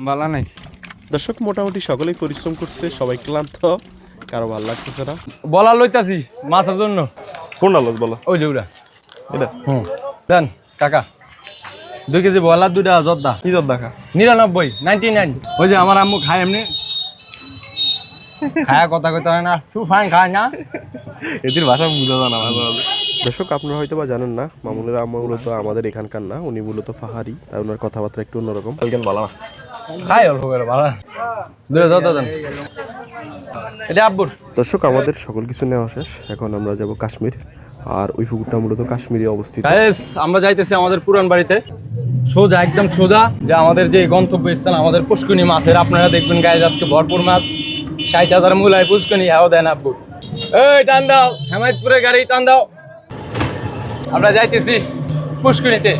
বালা নাই। দর্শক মোটামুটি সকলেই পরিশ্রম করছে সবাই ক্লান্ত। কারও ভালো লাগতেছে না। বলা লইতাছি মাছের জন্য। কোনটা লোক বলো? ওই যে ওরা এটা? হুম। দেন কাকা। দুই কেজি বলা দুটা জর্দা। কি জব খা নিরানব্বই নাইনটি নাইন ওই যে আমার আম্মু খায় এমনি। খায়া কথা কইতে হয় না। টু ফাইন খায় না। এদের ভাষা বুঝা যায় না মাঝে মাঝে দর্শক আপনারা হয়তো বা জানেন না মামুনের আম্মা মূলত আমাদের এখানকার না উনি মূলত পাহাড়ি তাই ওনার কথাবার্তা একটু অন্যরকম। ভালো না? খায় অল্প করে ভালো দুটা জর্দা এটা আব্বুর। দর্শক আমাদের সকল কিছু নেওয়া শেষ। এখন আমরা যাব কাশ্মীর। আর ওই পুকুরটা মূলত কাশ্মীরে অবস্থিত। আমরা যাইতেছি আমাদের পুরান বাড়িতে। সোজা একদম সোজা যে আমাদের যে গন্তব্য স্থান আমাদের পুষ্কনি মাছের আপনারা দেখবেন গায়ে আজকে ভরপুর মাছ। ষাট হাজার মূলায় পুষ্কনি হাও দেন আব্বু। এই টান দাও। হেমায়তপুরের গাড়ি টান দাও। আমরা যাইতেছি পুষ্কনিতে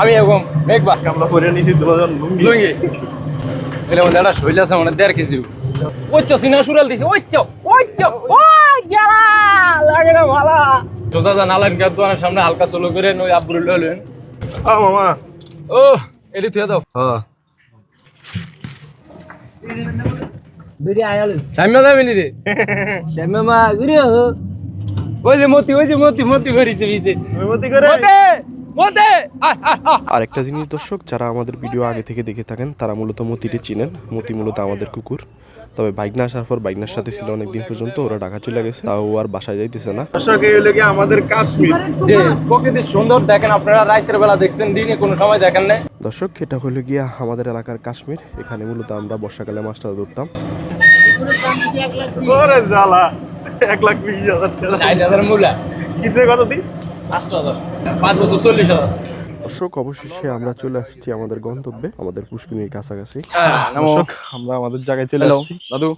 আমি এবং মেঘবা। আমরা পরে নিয়েছি দু হাজার লুঙ্গি। লুঙ্গি। এর মধ্যে একটা শৈল আছে মানে দেড় কেজি। ওচ্চ সিনা সুরাল দিছে ওচ্চ ওচ্চ। ও গেলা লাগে না ভালা। সোজা যা নালান গাছ দোকানের সামনে হালকা চলো করে নই আব্বুর লইলেন আ মামা। ও এডি থুয়ে দাও। হ্যাঁ সাম্য যাবি নি রে? সাম্য মা গুরি ওই যে মতি ওই যে মতি মতি করিছে বিছে মতি করে? মতে মতে! আয় আয় আয় আরেকটা জিনিস দর্শক যারা আমাদের ভিডিও আগে থেকে দেখে থাকেন তারা মূলত মতিটি চিনেন। মতি মূলত আমাদের কুকুর। তবে বাইক না আসার পর বাইকনার সাথে ছিল অনেক দিন পর্যন্ত ওরা ঢাকা চলে গেছে তাও আর বাসায় যাইতেছে না। দর্শক এই হলো গিয়ে আমাদের কাশ্মীর। যে প্রকৃতি সুন্দর দেখেন আপনারা রাতের বেলা দেখছেন দিনে কোনো সময় দেখেন না দর্শক এটা হলো গিয়া আমাদের এলাকার কাশ্মীর। এখানে মূলত আমরা বর্ষাকালে মাছটা ধরতাম। জ্বালা! এক লাখ বিশ হাজার ষাট হাজার মূলা কিছু কত দিন পাঁচ হাজার। পাঁচ বছর চল্লিশ হাজার। দর্শক অবশেষে আমরা চলে আসছি আমাদের গন্তব্যে আমাদের পুষ্কিনীর কাছাকাছি। দর্শক আমরা আমাদের জায়গায় চলে আসছি। দাদু।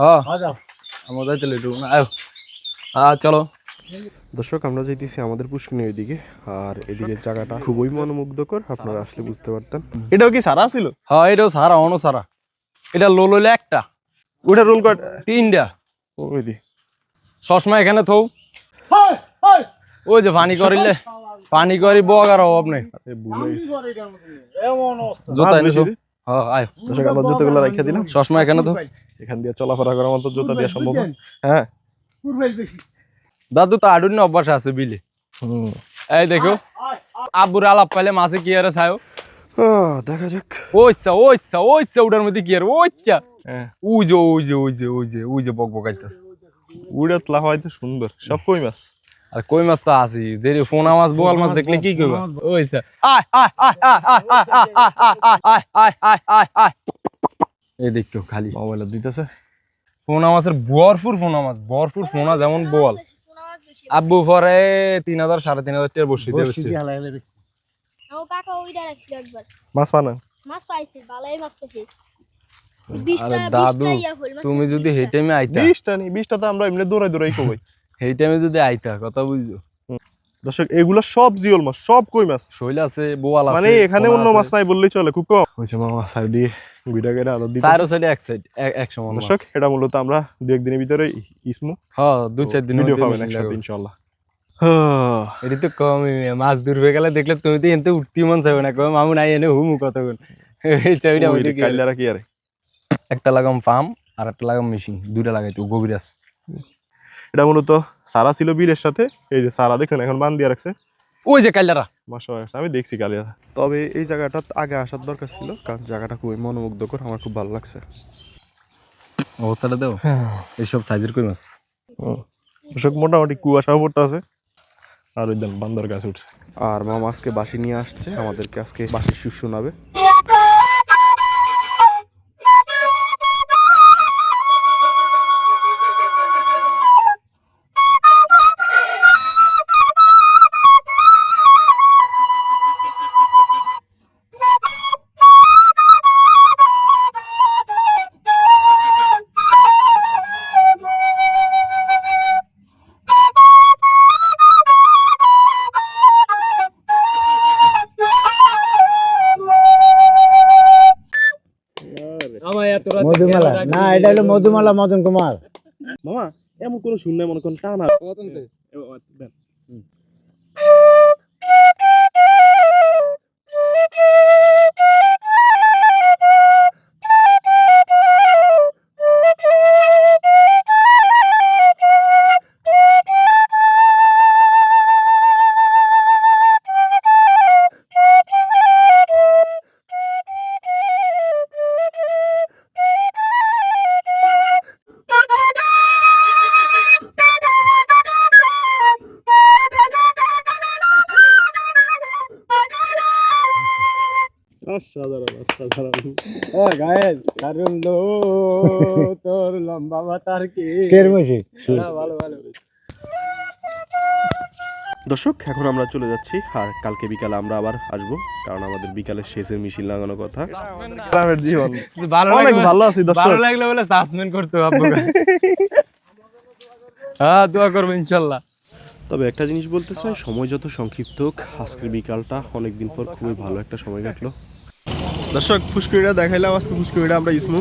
হ্যাঁ, হ্যাঁ চলো। দর্শক আমরা যাইতেছি আমাদের পুষ্কিনীর ওইদিকে আর এদিকের জায়গাটা খুবই মনোমুগ্ধকর আপনারা আসলে বুঝতে পারতেন। এটাও কি সারা ছিল? হ্যাঁ এটাও সারা অন্য সারা এটা লো লইলে একটা। ওটা রোল কট তিনটা। ওই চশমা এখানে থৌ। ওই যে পানি করিলে পানি করি বগার অভাব নেই। জোতা এনেছো জুতোগুলো রেখে দিলাম। এখানে তো এখান দিয়ে চলাফেরা করার মতো জুতা দেওয়া সম্ভব হ্যাঁ। দাদু তো আডুন অভ্যাস আছে বিলে। এই দেখো। আব্বুর আলাপ পাইলে মাছে কি আরে ছায়ও? দেখা যাক ওইসা ওইসা ওইসা ওটার মধ্যে কি আর ওইসা হ্যাঁ যে ওই যে ওই যে বক বকাইতেছে উড়ে তোলা হয়তো সুন্দর সব কই মাছ আর কই মাছ তো আছি যে ফোনা মাছ বোয়াল মাছ দেখলে কি করবা ওইসা আয় আয় আয় আয় আয় আয় আয় আয় আয় আয় আয় এই দেখো খালি মোবাইলে দিতেছে ফোনা মাছের ভরপুর ফোনা মাছ ভরপুর ফোনা যেমন বোয়াল আব্বু পরে তিন হাজার সাড়ে তিন হাজার টাকা বসে দিয়ে হচ্ছে আমার কাকা ওইটা রাখছিল একবার। মাছ পানা মাছ পাইছে বালাই মাছ পাইছে। আরে দাদু তুমি যদি সেই টাইমে আইতা। বিশটা নেই বিশটা তো আমরা এমনি দৌড়াই দৌড়াই কই। সেই টাইমে যদি আইতা কথা বুঝছ? দর্শক এগুলো সব জিওল মাছ সব কই মাছ? শৈল আছে বোয়াল আছে মানে এখানে অন্য মাছ নাই বললেই চলে খুব কম। মামা সার দিয়ে গুইটা আলো সাইডে এক সাইড এক সমান দর্শক এটা মূলত আমরা দু একদিনের ভিতরে ইসমু হ্যাঁ দুই চার দিন ভিডিও পাবেন একসাথে ইনশাআল্লাহ। এটি তো কমই মাছ দূর হয়ে গেলে দেখলে তুমি তো এনতে উঠতেই মন চাইবে না কবে মামু নাই এনে হুমু কতক্ষণ? এই চাবিটা ওইটা কি কাইলারা কি আরে। একটা লাগাম ফার্ম আর একটা লাগাম মেশিন দুইটা লাগাইতো গভীর আছে। এটা মূলত সারা ছিল বিলের সাথে এই যে সারা দেখছেন এখন বান দিয়ে রাখছে। ওই যে কাইলারা আমি দেখছি কালিয়ারা তবে এই জায়গাটা আগে আসার দরকার ছিল কারণ জায়গাটা খুবই মনোমুগ্ধকর আমার খুব ভালো লাগছে। অবস্থাটা দেও এইসব সাইজের কই মাছ? মোটামুটি কুয়াশাও পড়তে আছে আর ওই বান্দর গাছ উঠছে। আর মামা আজকে বাসি নিয়ে আসছে, আমাদেরকে আজকে বাসির সুর শোনাবে মধুমালা। না এটা হলো মধুমালা মদন কুমার মামা এমন কোনো শুন নাই মনে করেন টানা কারণ লো তোর লম্বা মাতার কি? কের মইছে ভালো ভালো দর্শক এখন আমরা চলে যাচ্ছি আর কালকে বিকালে আমরা আবার আসব কারণ আমাদের বিকালে শেষের মিছিল লাগানোর কথা। গ্রামের জীবন। ভালো অনেক ভালো আছি দর্শক। ভালো লাগলে বলে সাসপেন্ড করতে হবে হ্যাঁ দোয়া করব ইনশাল্লাহ। তবে একটা জিনিস বলতে চাই সময় যত সংক্ষিপ্ত হোক আজকের বিকালটা অনেকদিন পর খুবই ভালো একটা সময় কাটলো। দর্শক ফুসকুড়িটা দেখাইলাম আজকে ফুসকুড়িটা আমরা ইসমু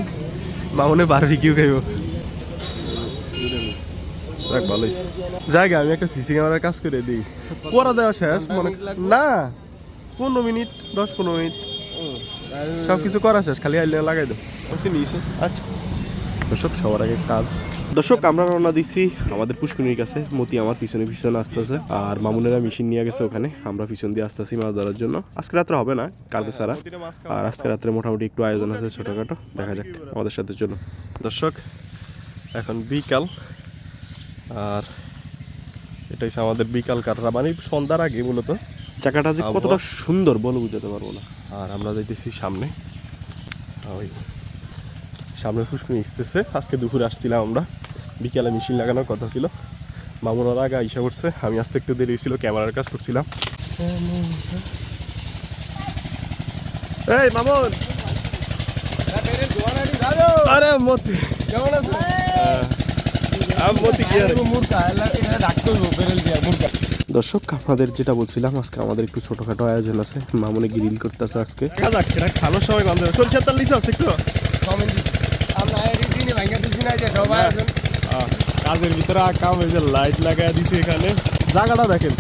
মামনে বারবিকিউ খাইব। দেখ ভালো হয়েছে জায়গা আমি একটা সিসি ক্যামেরার কাজ করে দিই। করা দেওয়া শেষ মনে না পনেরো মিনিট দশ পনেরো মিনিট। সব কিছু করা শেষ খালি আইলে লাগাই দাও বলছি নিয়েছিস আচ্ছা। দর্শক সবার আগে কাজ। দর্শক আমরা রওনা দিচ্ছি আমাদের পুষ্করিণীর কাছে। মতি আমার পিছনে পিছনে আসতেছে আর মামুনেরা মেশিন নিয়ে গেছে ওখানে। আমরা পিছন দিয়ে আসতেছি মাছ ধরার জন্য। আজকে রাত্রে হবে না কালকে ছাড়া। আর আজকে রাত্রে মোটামুটি একটু আয়োজন আছে ছোটোখাটো। দেখা যাক আমাদের সাথে চলো। দর্শক এখন বিকাল। আর এটা হচ্ছে আমাদের বিকাল কাটরা মানে সন্ধ্যার আগে মূলত। চাকাটা যে কতটা সুন্দর বলে বুঝাতে পারব না। আর আমরা যাইতেছি সামনে। ওই সামনে ফুসকুনি আসতেছে আজকে দুপুরে আসছিলাম আমরা। বিকেলে মেশিন লাগানোর কথা ছিল। মামুনার আগে আইসা করছে আমি আসতে একটু দেরি হয়েছিল, ক্যামেরার কাজ করছিলাম। এই, মামুন! মতি। মতি দর্শক, আপনাদের যেটা বলছিলাম, আজকে আমাদের একটু ছোটখাটো আয়োজন আছে। মামুনি গ্রিল করতেছে আজকে। খানোর সময় গন্ধ তেল আছে একটু কমেন্ট আমরা এডিটিনে ভাঙা দিছি না যে সবাই আছেন আহ, কাজের ভিতরে এই যে লাইট লাগাই দিছে এখানে। জায়গাটা দেখেন।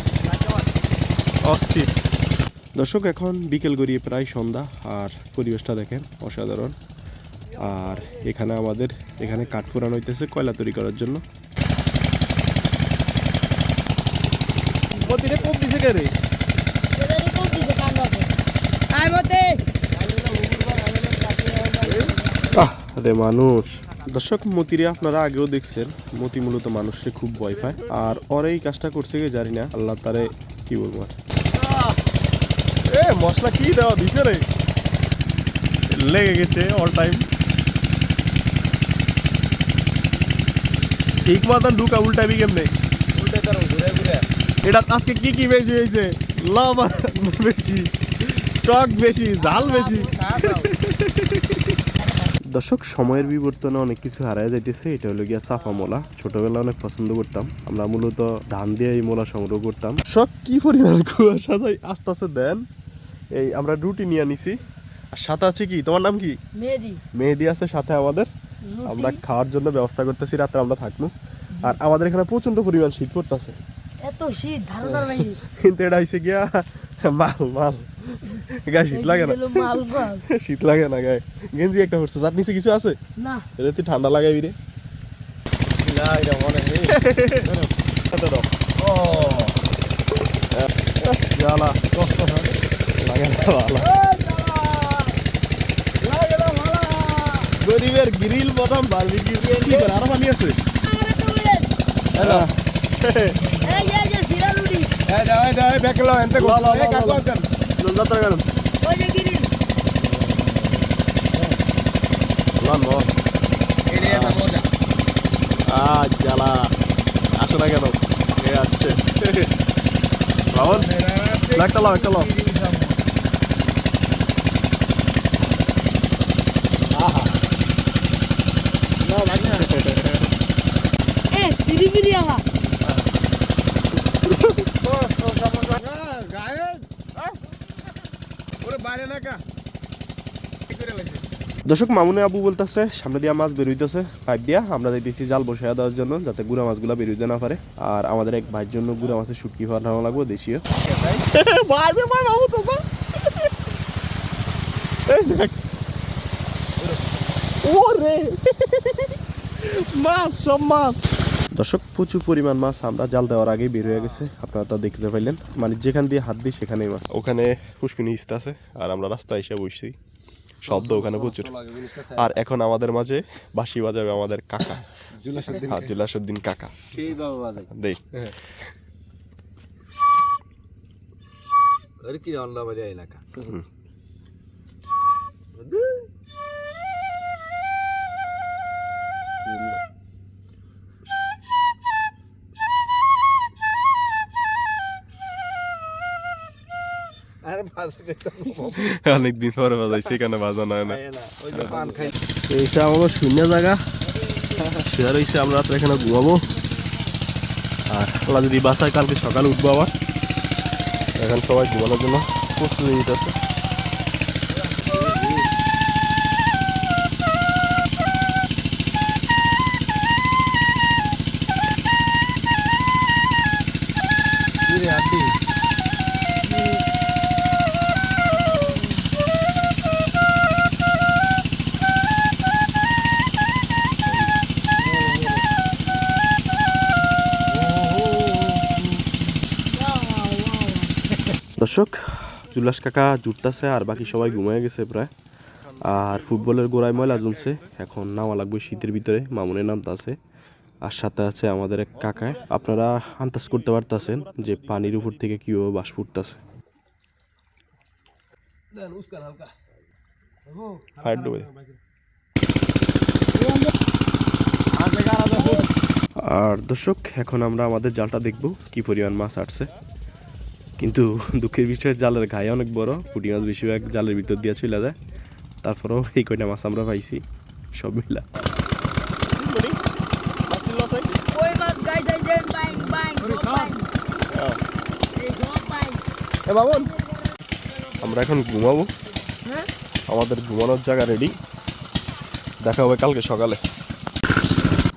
অস্থির। দর্শক এখন বিকেল গড়িয়ে প্রায় সন্ধ্যা আর পরিবেশটা দেখেন অসাধারণ। আর এখানে আমাদের এখানে কাঠ পোড়ানো হইতেছে কয়লা তৈরি করার জন্য। রে? মানুষ। দর্শক, মতিরে আপনারা আগেও দেখছেন, মতি মূলত মানুষকে খুব ভয় পায়। আর ওর এই কাজটা করছে কি জানি না, আল্লাহ তারে কি বলব আর। এ, মশলা কি দেওয়া দিছে রে লেগে গেছে অল টাইম ঠিক মতন ঢুকা, উল্টাবি কেমনে? উল্টে তার ঘুরে ঘুরে এটা আজকে কি কি বেশি হয়েছে? লবণ বেশি, টক বেশি, ঝাল বেশি। দর্শক সময়ের বিবর্তনে অনেক কিছু হারায় যাইতেছে। এটা হলো গিয়া চাফা মোলা। ছোটবেলা অনেক পছন্দ করতাম। আমরা মূলত ধান দিয়ে এই মোলা সংগ্রহ করতাম। সব কি পরিমাণ কুয়াশা তাই আস্তে আস্তে দেন। এই আমরা রুটি নিয়ে নিছি আর সাথে আছে কি? তোমার নাম কি? মেহেদি। মেহেদি আছে সাথে আমাদের। আমরা খাওয়ার জন্য ব্যবস্থা করতেছি রাতে আমরা থাকব। আর আমাদের এখানে প্রচণ্ড পরিমাণ শীত পড়তেছে। এত শীত ধারণার বাইরে কিন্তু এটা হয়েছে গিয়া মাল মাল। গায়ে শীত লাগে না। শীত লাগে না গায়ে। গেঞ্জি একটা পড়ছে যার নিচে কিছু আছে? না। এটা তুই ঠান্ডা লাগাবি রে। না এটা মনে নেই। ও। জ্বালা। কষ্ট লাগে না ভালো গরিবের গ্রিল বদাম বারবিকিউ কি করে আরও পানি আছে? হ্যালো এই যে যে এই দাও এই দাও ব্যাক লো এনতে গো লা, লা, এই কাকু আছেন যাত্রা করেন ওই যে গিরিল লন লন এই রে না মজা আজ না কেন এ আসছে রাহুল একটা লাও একটা লাও এ সিরি বিরি আলা ওরে বাইরে না কা দর্শক মামুনে আবু বলতেছে সামনে দিয়া মাছ বেরোইতেছে পাইপ দিয়া আমরা যাইতেছি জাল বসাইয়া দেওয়ার জন্য যাতে গুড়া মাছগুলো বেরোইতে না পারে। আর আমাদের এক ভাইয়ের জন্য গুড়া মাছের শুটকি ফাটানো লাগবে দেশীয়। মাছ সব মাছ। দর্শক প্রচুর পরিমাণ মাছ আমরা জাল দেওয়ার আগেই বের হয়ে গেছে। আপনারা তা দেখতে পাইলেন। মানে যেখান দিয়ে হাত দিই সেখানেই মাছ। ওখানে পুষ্কুনি ইস্তা আছে আর আমরা রাস্তায় এসে বসছি। শব্দ ওখানে প্রচুর। আর এখন আমাদের মাঝে বাঁশি বাজাবে আমাদের কাকা। হ্যাঁ, জুলাসুদ্দিন কাকা। দেই। কি অন্ডা বাজে এলাকা? অনেকদিন পরে বাজাই এখানে বাজানো হয় না। এইসে আমাদের শূন্য জায়গা। হয়েছে আমরা রাত্রে এখানে ঘুমাবো। আর ওরা যদি বাসায় কালকে সকালে উঠবো আবার। এখন সবাই ঘুমানোর জন্য প্রস্তুতি নিতেছে। দর্শক জুলাস কাকা জুটতাছে আর বাকি সবাই ঘুমিয়ে গেছে প্রায়। আর ফুটবলের গোড়ায় ময়লা জমছে। এখন নামা লাগবে শীতের ভিতরে মামুনের নামতা আছে আর সাথে আছে আমাদের এক কাকায়। আপনারা আন্দাজ করতে পারতেছেন যে পানির উপর থেকে কীভাবে বাস ফুটতেছে আর দর্শক এখন আমরা আমাদের জালটা দেখব কি পরিমাণ মাছ আসছে কিন্তু দুঃখের বিষয় জালের গায়ে অনেক বড়। পুঁটি মাছ বেশিরভাগ জালের ভিতর দিয়ে চলে যায়। তারপরেও এই কয়টা মাছ আমরা পাইছি সব মিলা। আমরা এখন ঘুমাবো। হ্যাঁ? আমাদের ঘুমানোর জায়গা রেডি দেখা হবে কালকে সকালে।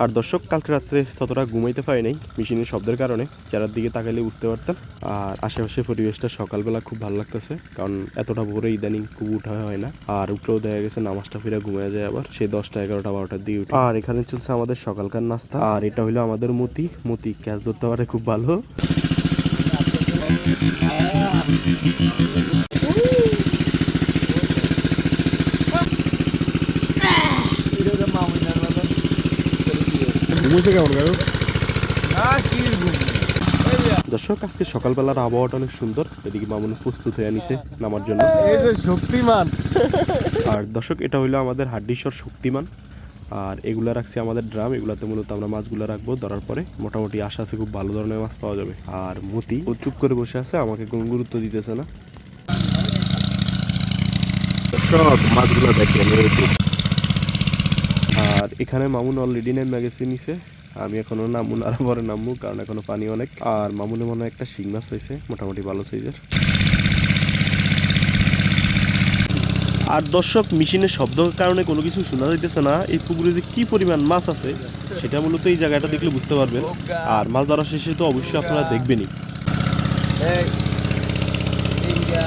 আর দর্শক কালকে রাত্রে ততটা ঘুমাইতে পারি নাই মেশিনের শব্দের কারণে। যারার দিকে তাকাইলে উঠতে পারতাম আর আশেপাশে পরিবেশটা সকালবেলা খুব ভালো লাগতেছে কারণ এতটা ভোরে ইদানিং খুব উঠা হয় না। আর উঠেও দেখা গেছে নামাজটা ফিরে ঘুমিয়ে যায় আবার সেই দশটা এগারোটা বারোটার দিকে উঠে। আর এখানে চলছে আমাদের সকালকার নাস্তা। আর এটা হলো আমাদের মতি। মতি ক্যাচ ধরতে পারে খুব ভালো। ঘুমোছে কেমন কারণ দর্শক আজকে সকালবেলার আবহাওয়াটা অনেক সুন্দর। এদিকে মামুন প্রস্তুত হয়ে নিছে নামার জন্য। শক্তিমান। আর দর্শক এটা হলো আমাদের হাড্ডিশ্বর শক্তিমান। আর এগুলা রাখছি আমাদের ড্রাম। এগুলাতে মূলত আমরা মাছগুলো রাখব ধরার পরে। মোটামুটি আশা আছে খুব ভালো ধরনের মাছ পাওয়া যাবে। আর মতি ও চুপ করে বসে আছে আমাকে কোনো গুরুত্ব দিতেছে না। সব মাছগুলো দেখেন আর এখানে মামুন অলরেডি নেমে গেছে নিচে আমি এখনও নামুন আর পরে নামবো, কারণ এখনও পানি অনেক। আর মামুনে মনে হয় একটা শিং মাছ পাইছে, মোটামুটি ভালো সাইজের আর দর্শক মেশিনের শব্দের কারণে কোনো কিছু শোনা যাইতেছে না। এই পুকুরে যে কি পরিমাণ মাছ আছে, সেটা মূলত এই জায়গাটা দেখলে বুঝতে পারবেন। আর মাছ ধরা শেষে তো অবশ্যই আপনারা দেখবেনই এই তিনটা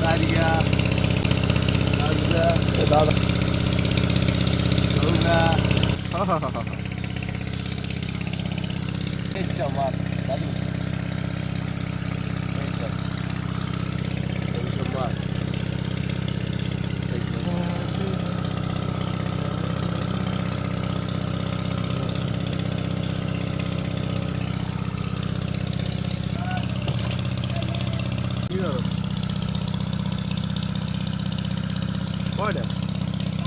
চারিয়া পাঁচটা দাদা ছটা এই চামার দাদু এই চামার এই চামার কয়টা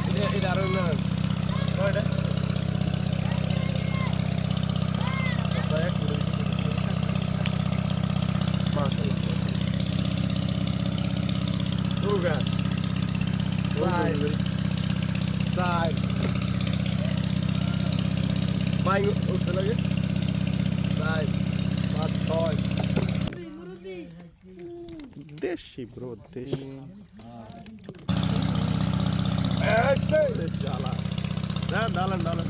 এটা এটা আরও না কয়টা Druga. Side. Side. উঠতে লাগে। Side. পাঁচ ছয়। দেশি ব্রো দেশি। ডালেন ডালেন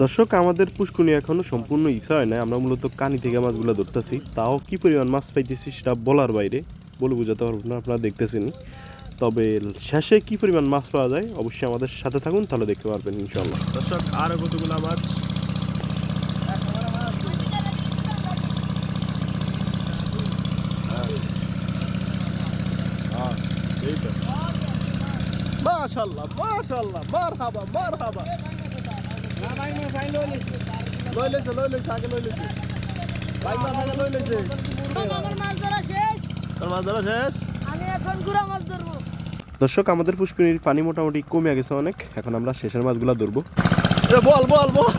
দর্শক আমাদের পুষ্কুনি এখনও সম্পূর্ণ ইচ্ছা হয় না আমরা মূলত কানি থেকে মাছগুলো ধরতেছি। তাও কি পরিমাণ মাছ পাইতেছি সেটা বলার বাইরে। বলে বোঝাতে পারব না আপনারা দেখতেছেন তবে শেষে কি পরিমাণ মাছ পাওয়া যায় অবশ্যই আমাদের সাথে থাকুন তাহলে দেখতে পারবেন ইনশাল্লাহ দর্শক আরও কতগুলা মাছ? মাশাল্লাহ মাশাল্লাহ মারহাবা মারহাবা। লই লেছে লই লেছে আগে লই লেছে ভাই মাছ আগে লই লেছে আমার মাছ ধরা শেষ। তোর মাছ ধরা শেষ? আমি এখন গুড়া মাছ ধরবো। দর্শক, আমাদের পুষ্কুনির পানি মোটামুটি কমে গেছে অনেক। এখন আমরা শেষের মাছগুলো ধরবো। বল বল বল।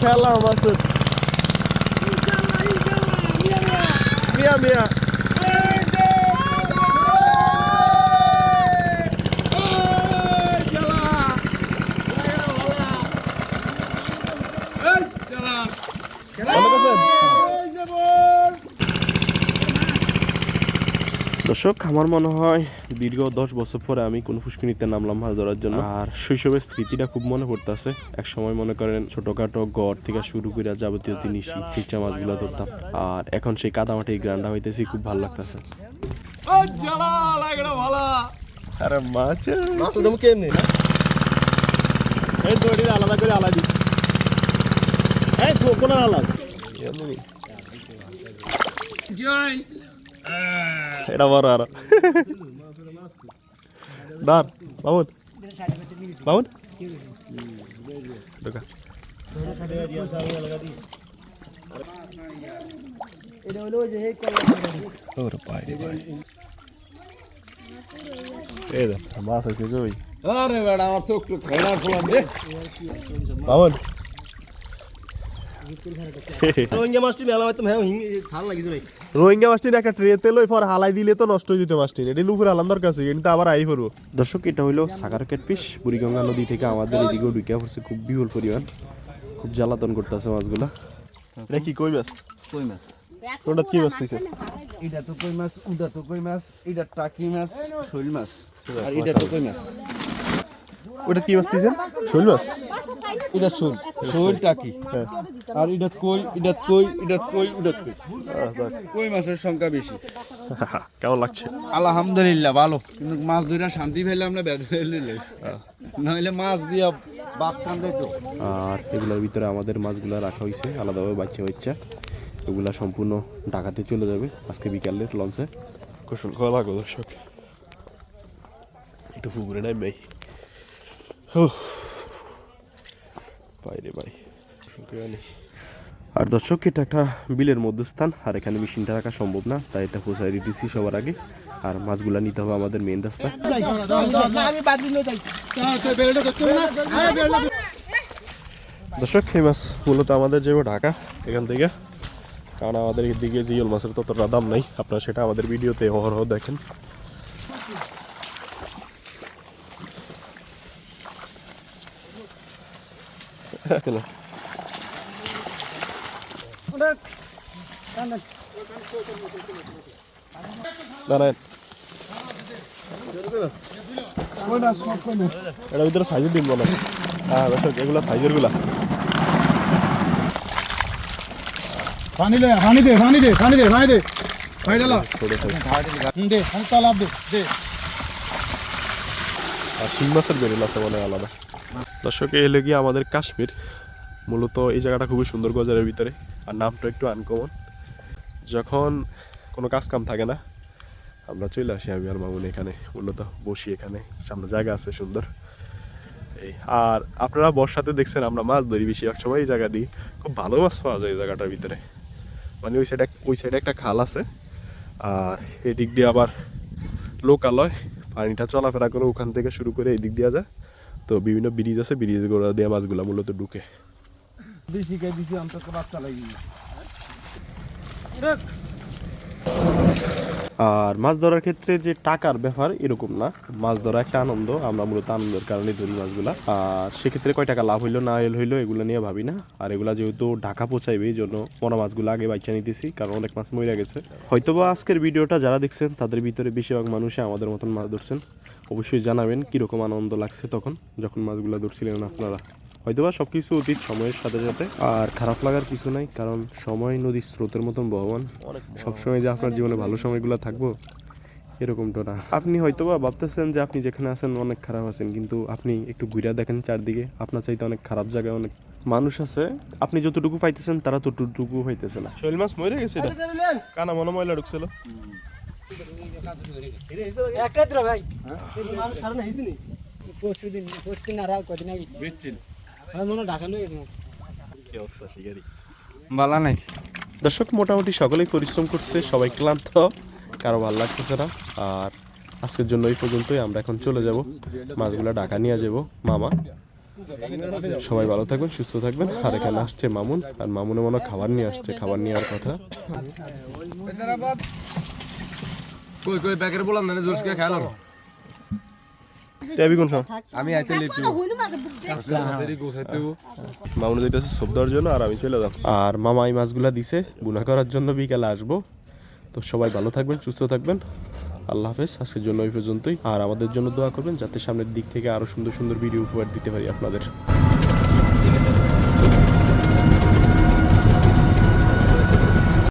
খেলা, মাছের। মিয়া মিয়া ভালো আছেন? দর্শক আমার মনে হয় দীর্ঘ দশ বছর পরে আমি কোন পুষ্কিনিতে নামলাম মাছ ধরার জন্য। আর শৈশবের স্মৃতিটা খুব মনে পড়তেছে। এক সময় মনে করেন ছোটখাটো গড় থেকে শুরু করে যাবতীয় জিনিস চিচা মাছগুলো ধরতাম। আর এখন সেই কাদামাটি গ্রান্ডা হইতেছি খুব ভালো লাগতেছে। আরে মাছ মাছ দাম কেমনি এই দড়ি আলাদা করে আলাদা দিস এই কোন আলাদা এটা বড় আর দাঁড় মামুদ মামুদ ঢোকা ওরে বাইরে বাইরে এই দেখ মাছ আছে কই আরে বেড়া আমার চোখ তো খেলার ফলান রে মামুদ রোহিঙ্গা মাছটি মেলা হয়তো হ্যাঁ ভালো লাগিছে ভাই রোহিঙ্গা মাছটির একটা ট্রেতে লই পর হালাই দিলে তো নষ্ট হয়ে যেত মাছটি এটি লুফুর হালান দরকার আছে কিন্তু আবার আই পড়ব। দর্শক এটা হইল সাগার ক্যাটফিশ বুড়িগঙ্গা নদী থেকে আমাদের এদিকেও ঢুকে পড়ছে খুব বিপুল পরিমাণ। খুব জ্বালাতন করতেছে মাছগুলা। এটা কি কই মাছ? কই মাছ? ওটা কি মাছ দিছে এটা তো কই মাছ উদা তো কই মাছ এটা টাকি মাছ শৈল মাছ আর এটা তো কই মাছ? ওটা কি মাছ দিছেন শৈল মাছ? এটা শোল শোল টাকি আর এটা কই এটা কই এটা কই এটা কই? কই মাছের সংখ্যা বেশি? কেমন লাগছে? আলহামদুলিল্লাহ ভালো। কিন্তু মাছ ধরে শান্তি পেলাম না ব্যাধ পেলে নইলে মাছ দিয়া বাপ কান্দে তো। আর এগুলোর ভিতরে আমাদের মাছগুলো রাখা হয়েছে আলাদাভাবে বাচ্চা বাচ্চা। এগুলা সম্পূর্ণ ঢাকাতে চলে যাবে আজকে বিকালে লঞ্চে। কুশল খাওয়া লাগো দর্শক। একটু পুকুরে নাই ভাই বাইরে ভাই। আর দর্শক, এটা একটা বিলের মধ্যস্থান, আর এখানে মেশিনটা রাখা সম্ভব না, তাই এটা পৌঁছায় দিতেছি সবার আগে, আর মাছগুলা নিতে হবে আমাদের মেন রাস্তা। দর্শক, এই মাছ মূলত আমাদের যাব ঢাকা, এখান থেকে, কারণ আমাদের এদিকে জিওল মাছের ততটা দাম নাই, আপনারা সেটা আমাদের ভিডিওতে অহরহ দেখেন। দাঁড়ান। এটার ভিতরে সাইজের দিন বলো হ্যাঁ দর্শক এগুলা সাইজেরগুলা। পানি দে পানি দে পানি দে পানি দে পানি দে। পানি ডালা দে তালাব দে দে। আর শিং মাছের বেরেল আছে মনে আলাদা। দর্শক, এই হলো গিয়ে আমাদের কাশ্মীর। মূলত এই জায়গাটা খুবই সুন্দর গজারের ভিতরে, আর নামটা একটু আনকমন যখন কোনো কাজ কাম থাকে না, আমরা চলে আসি আমি আর মামুন এখানে, মূলত বসি এখানে। সামনে জায়গা আছে সুন্দর। এই, আর আপনারা বর্ষাতে দেখছেন আমরা মাছ ধরি বেশিরভাগ সময় এই জায়গা দিই খুব ভালো মাছ পাওয়া যায় এই জায়গাটার ভিতরে। মানে ওই সাইডে ওই সাইডে একটা খাল আছে, আর এদিক দিয়ে আবার লোকালয়। পানিটা চলাফেরা করে ওখান থেকে শুরু করে এই দিক দিয়ে যায়। তো বিভিন্ন ব্রিজ আছে ব্রিজ গোড়া দিয়ে মাছগুলা মূলত ঢুকে। আর মাছ ধরার ক্ষেত্রে যে টাকার ব্যাপার এরকম না। মাছ ধরা একটা আনন্দ আমরা মূলত আনন্দের কারণে ধরি মাছগুলা। আর সেক্ষেত্রে কয় টাকা লাভ হইল না হইল এগুলো নিয়ে ভাবি না। আর এগুলা যেহেতু ঢাকা পৌঁছাইবে এই জন্য মরা মাছগুলো আগে বাচ্চা নিতেছি কারণ অনেক মাছ মরে গেছে। হয়তোবা আজকের ভিডিওটা যারা দেখছেন তাদের ভিতরে বেশিরভাগ মানুষই আমাদের মতন মাছ ধরছেন। অবশ্যই জানাবেন কীরকম আনন্দ লাগছে তখন যখন মাছগুলো ধরছিলেন আপনারা। হয়তোবা সব কিছু অতীত সময়ের সাথে সাথে। আর খারাপ লাগার কিছু নাই কারণ সময় নদীর স্রোতের মতন বহমান। সবসময় যে আপনার জীবনে ভালো সময়গুলো থাকব এরকমটা না। আপনি হয়তোবা ভাবতেছেন যে আপনি যেখানে আছেন অনেক খারাপ আছেন কিন্তু আপনি একটু ঘুরে দেখেন চারদিকে। আপনার চাইতে অনেক খারাপ জায়গায় অনেক মানুষ আছে। আপনি যতটুকু পাইতেছেন তারা ততটুকু হইতেছে না। শৈল মাছ মরে গেছে এটা। কানা মনে ময়লা ঢুকছিল। পরশুদিন পরশুদিন আর কদিন আগে। আমার মনে ঢাকা লয়ে গেছে মাছ। বালা নাই। দর্শক মোটামুটি সকলেই পরিশ্রম করছে সবাই ক্লান্ত কারও ভালো লাগতেছে না। আর আজকের জন্য এই পর্যন্তই আমরা এখন চলে যাব। মাছগুলো ঢাকা নিয়ে যাব মামা। সবাই ভালো থাকবেন সুস্থ থাকবেন। আর এখানে আসছে মামুন। আর মামুনে মনে খাবার নিয়ে আসছে খাবার নেওয়ার কথা। কই কই ব্যাকের না জোরস কে খেলো কোন সময়? আমি আইতে মামুনে সব দেওয়ার জন্য আর আমি চলে যাব। আর মামা এই মাছগুলা দিছে বুনা করার জন্য বিকালে আসব। তো সবাই ভালো থাকবেন সুস্থ থাকবেন। আল্লাহ হাফেজ আজকের জন্য এই পর্যন্তই। আর আমাদের জন্য দোয়া করবেন যাতে সামনের দিক থেকে আরও সুন্দর সুন্দর ভিডিও উপহার দিতে পারি আপনাদের।